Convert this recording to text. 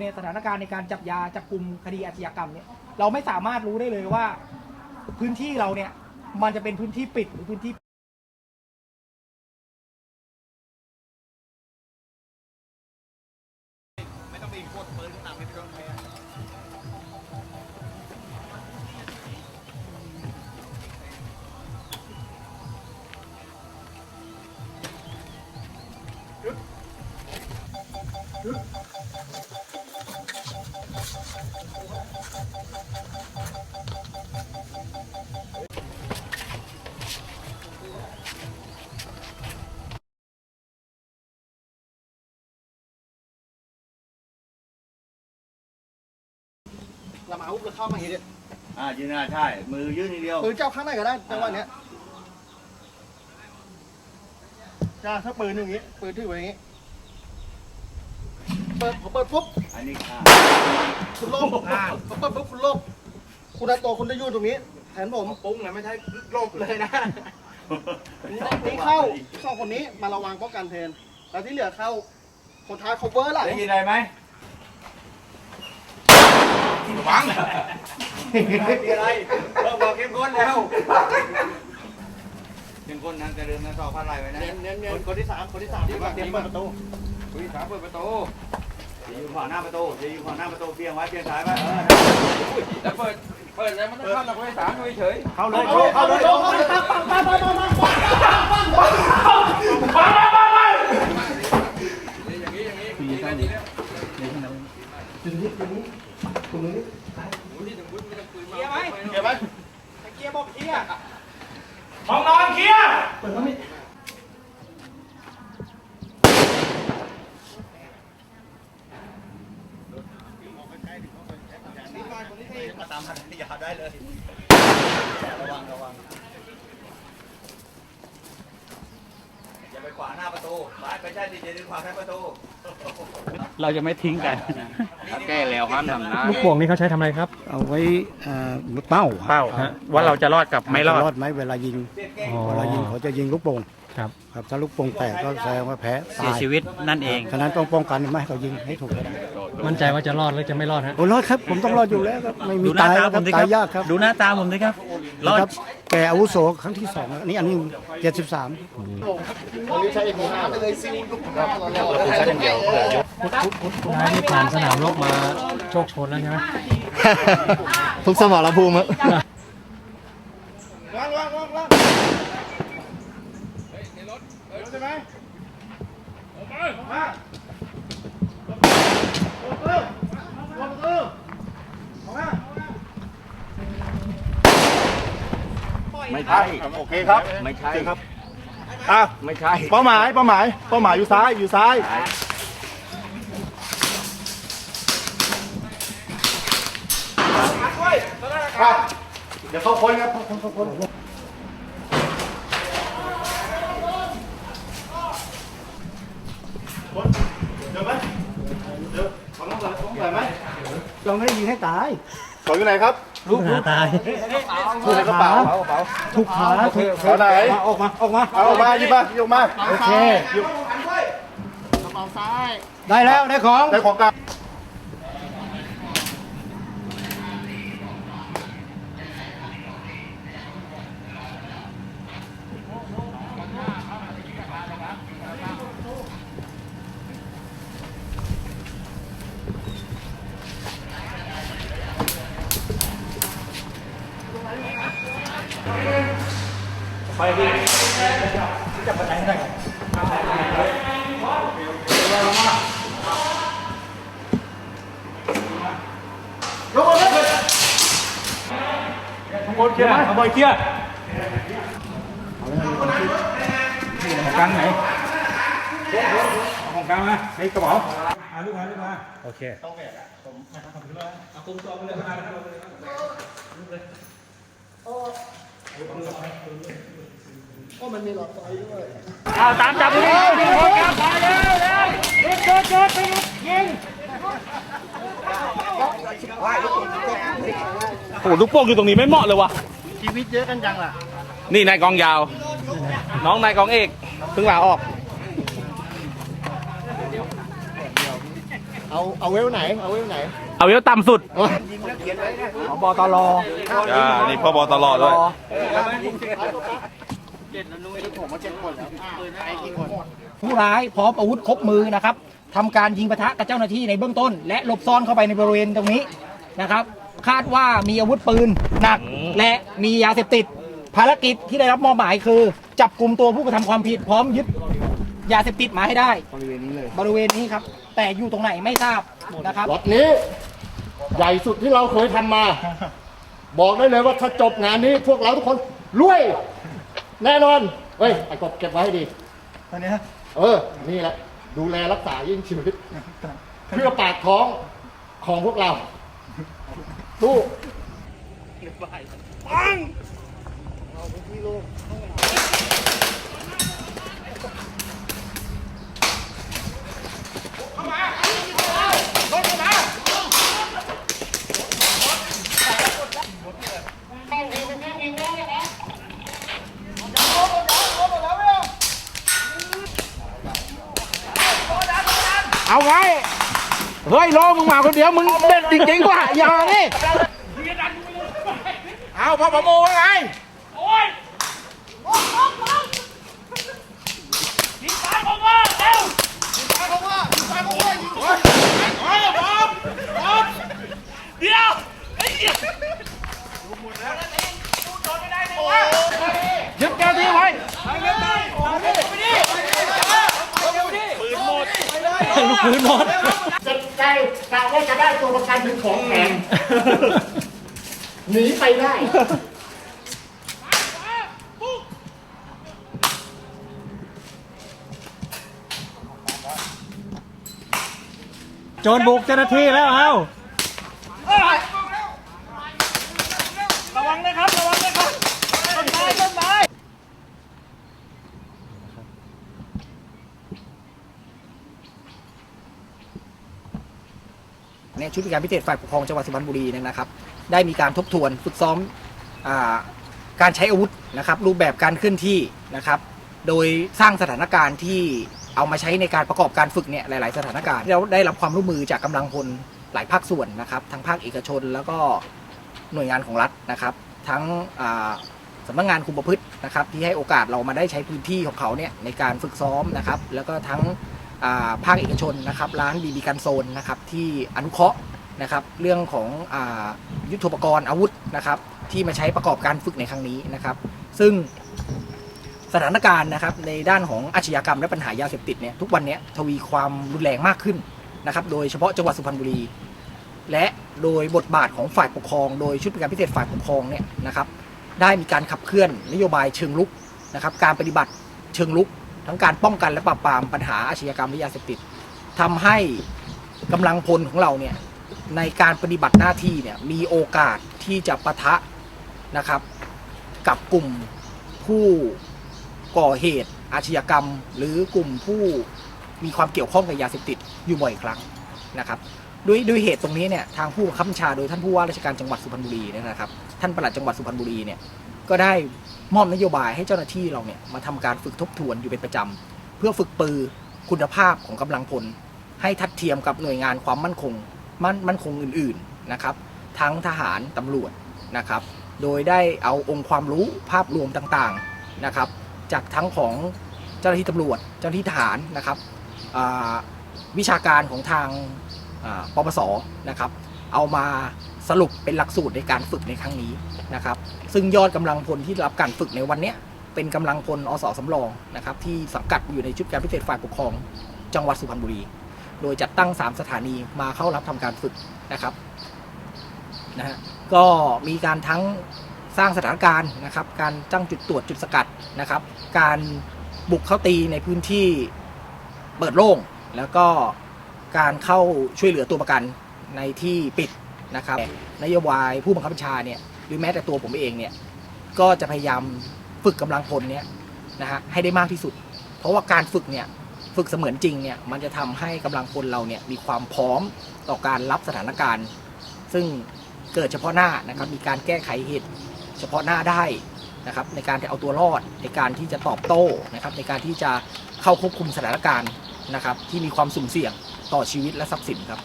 ในสถานการณ์ในการจับยาจับกลุ่มคดีอาชญากรรมเนี่ยเราไม่สามารถรู้ได้เลยว่าพื้นที่เราเนี่ยมันจะเป็นพื้นที่ปิดหรือพื้นที่ เรามาอาวุธเราเข้ามาอย่างนี้ดิอ่ายืนหน้าใช่ มือยื่นทีเดียว ปืนเจ้าข้างไหนก็ได้จังหวะเนี้ยจ้าถ้าปืนอย่างนี้ ปืนถือไว้อย่างนี้ เปิดพอเปิดปุ๊บ อันนี้อ่าคุณโลกพอเปิดปุ๊บคุณโลกคุณอาโตคุณได้อยุ่ตรงนี้แทนผม ปุ้งนะไม่ใช่ลบเลยนะ นี่เข้าสองคนนี้มาระวังป้องกันแทนแล้วที่เหลือเข้าคนท้าย cover หลังได้ยินอะไรไหม ฟังไม่มีอะไรเริ่มบอกเข้มข้นแล้วเข้มข้นนั้นจะเดินนะต่อพันไรไว้นะเน้นเน้นเน้นคนที่สามคนที่สามที่เตรียมเปิดประตูคุยขาเปิดประตูจะยืนขวางหน้าประตูจะยืนขวางหน้าประตูเพียงไว้เพียงสายไว้เออแล้วเปิดเปิดแล้วมันต้องเข้าหลักไว้สามเฉยเข้าเลยเข้าเลยเข้าเลยเข้าเลยปังปังปังปังปังปังอย่างนี้อย่างนี้ดีแล้วดีแล้วถึงนี้ถึงนี้ถึงนี้ เกียร์ไหมเก็บไหมตะเกียร์บอกเกียร์ห้องนอนเคลียร์เปิดมันนี่มาตามพันยาได้เลยระวังระวังอย่าไปขวางหน้าประตูไปไม่ ใช่ดิจะยืนขวางแค่ประตูเราจะไม่ทิ้งกันแก้แล้วห้ามทำนะลูกโป่งนี่เขาใช้ทำอะไรครับ เอาไว้เอ่อเป้าเป้าฮะว่าเราจะรอดกับไม่รอดรอดไหมเวลายิงอ๋อเวลายิงเขาจะยิงลูกโป่งครับครับถ้าลูกโป่งแตกก็แสดงว่าแพ้เสียตายชีวิตนั่นเองฉะนั้นต้องป้องกันไม่ให้เขายิงให้ถูกเวลามั่นใจว่าจะรอดหรือจะไม่รอดฮะโอ้รอดครับ ผมต้องรอดอยู่แล้วครับไม่มีดูหน้าตายตาแล้วผครับมดิคตารัยยากครับ ดูหน้าตาผมดิครับ รอดครับแกอาวุโสครั้งที่สองอันนี้อันนี้เจ็ดสิบสามคนนี้ใช้เอ็มห้าเลยซิลลูกหน้าเราแล้วใช้อย่างเดียวคุณนายนี่ผ่านสนามรบมาโชคชนแล้วใช่ไหม ทุกสมรภูมิ ไม่ใช่โอเคครับไม่ใช่ครับอะไม่ใช่ เป้าหมายเป้าหมายเป้าหมายอยู่ซ้ายอยู่ซ้าย ครับเดี๋ยวเข้าคนครับเข้าคนเข้าคนคนเดี๋ยวไหมเดี๋ยวของน้องใส่ของใส่ไหมเราไม่ได้ยิงให้ตายของอยู่ไหนครับ ลูกหาตายอยู่ในกระเป๋าทุกขาทุกเอาไหนออกมาออกมาเอาออกมาหยิบมาหยิบมาโอเคกระเป๋าซ้ายได้แล้วได้ของได้ของกลาง คนเคลียร์เอาบอยเคลียร์ของกลางไหนของกลางมาในกระเป๋าหาลู กหาลูกมาโอเคก็มันมีหลอดไฟด้วยเอาตามจับเลยคนกลางไปแล้วแล้วเด็กเด็กเด็กไปยิงโอ้ลูกโป่งอยู่ตรงนี้ไม่เหมาะเลยวะชีวิตเยอะกันจังล่ะ นี่นายกองยาว น้องนายกองเอกเพิ่งลาออก เเอาเอาเวลไหน เอาเวลไหนเอาเวลต่ำสุดบตรอ่านี่พ่อบอตลอดด้วยผู้ร้ายพร้อมอาวุธครบมือนะครับทำการยิงปะทะกับเจ้าหน้าที่ในเบื้องต้น และหลบซ่อนเข้าไปในบริเวณตรงนี้นะครับ คาดว่ามีอาวุธปืนหนัก และมียาเสพติด ภารกิจที่ได้รับมอบหมายคือ จับกลุ่มตัวผู้กระทำความผิดพร้อมยึดยาเสพติดมาให้ได้ บริเวณนี้เลยบริเวณนี้ครับ แต่อยู่ตรงไหนไม่ทราบนะครับ ล็อตนี้ ใหญ่สุดที่เราเคยทำมา บอกได้เลยว่าถ้าจบงานนี้พวกเราทุกคนรวย แน่นอนเฮ้ยไอ้กบเก็บไว้ให้ดี ตอนนี้เออ นี่แหละ ดูแลรักษายิ่งชีวิต เพื่อปากท้องของพวกเราสู้เอาไง เฮ้ยโลมึงมาคนเดียวมึงเด็ดจริงๆว่ะอย่านี่เอาพ่อประโมว่าไงยึดแก้วทีไว้ปืนหมดเจ็บ ใจกะว่าจะได้ตัวประกันเป็นของแถมหนีไปได้ โจรบุกเจ้าหน้าที่แล้วเอ้า เนี่ยชุดบริการพิเศษฝ่ายปกครองจังหวัดสุพรรณบุรีเนี่ยนะครับ ได้มีการทบทวนฝึกซ้อมอการใช้อาวุธนะครับ รูปแบบการเคลื่อนที่นะครับ โดยสร้างสถานการณ์ที่เอามาใช้ในการประกอบการฝึกเนี่ยหลาย ๆ สถานการณ์เราได้รับความร่วมมือจากกำลังพลหลายภาคส่วนนะครับ ทั้งภาคเอกชนแล้วก็หน่วยงานของรัฐนะครับ ทั้งสำนักงานคุมประพฤตินะครับ ที่ให้โอกาสเรามาได้ใช้พื้นที่ของเขาเนี่ยในการฝึกซ้อมนะครับ แล้วก็ทั้ง ภาคเอกชนนะครับร้านบีบีกันโซนนะครับที่อนุเคราะห์นะครับเรื่องของอยุทโธปกรณ์อาวุธนะครับที่มาใช้ประกอบการฝึกในครั้งนี้นะครับ ซึ่งสถานการณ์นะครับในด้านของอาชญากรรมและปัญหายาเสพติดเนี่ยทุกวันนี้ทวีความรุนแรงมากขึ้นนะครับโดยเฉพาะจังหวัดสุพรรณบุรี และโดยบทบาทของฝ่ายปกครอง โดยชุดบริการพิเศษฝ่ายปกครองเนี่ยนะครับได้มีการขับเคลื่อนนโยบายเชิงลุกนะครับการปฏิบัติเชิงลุก ทั้งการป้องกันและปราบปรามปัญหาอาชญากรรมและยาเสพติดทำให้กำลังพลของเราเนี่ยในการปฏิบัติหน้าที่เนี่ยมีโอกาสที่จะปะทะนะครับ กับกลุ่มผู้ก่อเหตุอาชญากรรม หรือกลุ่มผู้มีความเกี่ยวข้องกับยาเสพติดอยู่บ่อยครั้งนะครับด้วยด้วยเหตุตรงนี้เนี่ยทางผู้บังคับบัญชาโดยท่านผู้ว่าราชการจังหวัดสุพรรณบุรีเนี่ยนะครับ ท่านปลัดจังหวัดสุพรรณบุรีเนี่ย ก็ได้มอบนโยบายให้เจ้าหน้าที่เราเนี่ยมาทำการฝึกทบทวนอยู่เป็นประจำเพื่อฝึกปือคุณภาพของกำลังพล ให้ทัดเทียมกับหน่วยงานความมั่นคงมั่นมั่นคงอื่นๆนะครับ ทั้งทหารตำรวจนะครับ โดยได้เอาองค์ความรู้ภาพรวมต่างๆนะครับ จากทั้งของเจ้าหน้าที่ตำรวจ เจ้าหน้าที่ทหารนะครับวิชาการของทางปปสนะครับ เอามา สรุปเป็นหลักสูตรในการฝึกในครั้งนี้นะครับ ซึ่งยอดกำลังพลที่รับการฝึกในวันนี้เป็นกำลังพลอสสำรองนะครับที่สังกัดอยู่ในชุดการพิเศษฝ่ายปกครอง จังหวัดสุพรรณบุรี โดยจัดตั้ง 3 สถานีมาเข้ารับทำการฝึกนะครับนะฮะก็มีการทั้งสร้างสถานการณ์นะครับ การตั้งจุดตรวจจุดสกัดนะครับ การบุกเข้าตีในพื้นที่เปิดโล่ง แล้วก็การเข้าช่วยเหลือตัวประกันในที่ปิด นะครับนโยบายผู้บังคับบัญชาเนี่ยหรือแม้แต่ตัวผมเองเนี่ยก็จะพยายามฝึกกำลังพลเนี่ยนะฮะให้ได้มากที่สุด เพราะว่าการฝึกเนี่ยฝึกเสมือนจริงเนี่ยมันจะทำให้กำลังพลเราเนี่ยมีความพร้อมต่อการรับสถานการณ์ ซึ่งเกิดเฉพาะหน้านะครับมีการแก้ไขเหตุเฉพาะหน้าได้นะครับในการที่เอาตัวรอดในการที่จะตอบโต้นะครับในการที่จะเข้าควบคุมสถานการณ์นะครับที่มีความสุ่มเสี่ยงต่อชีวิตและทรัพย์สินครับ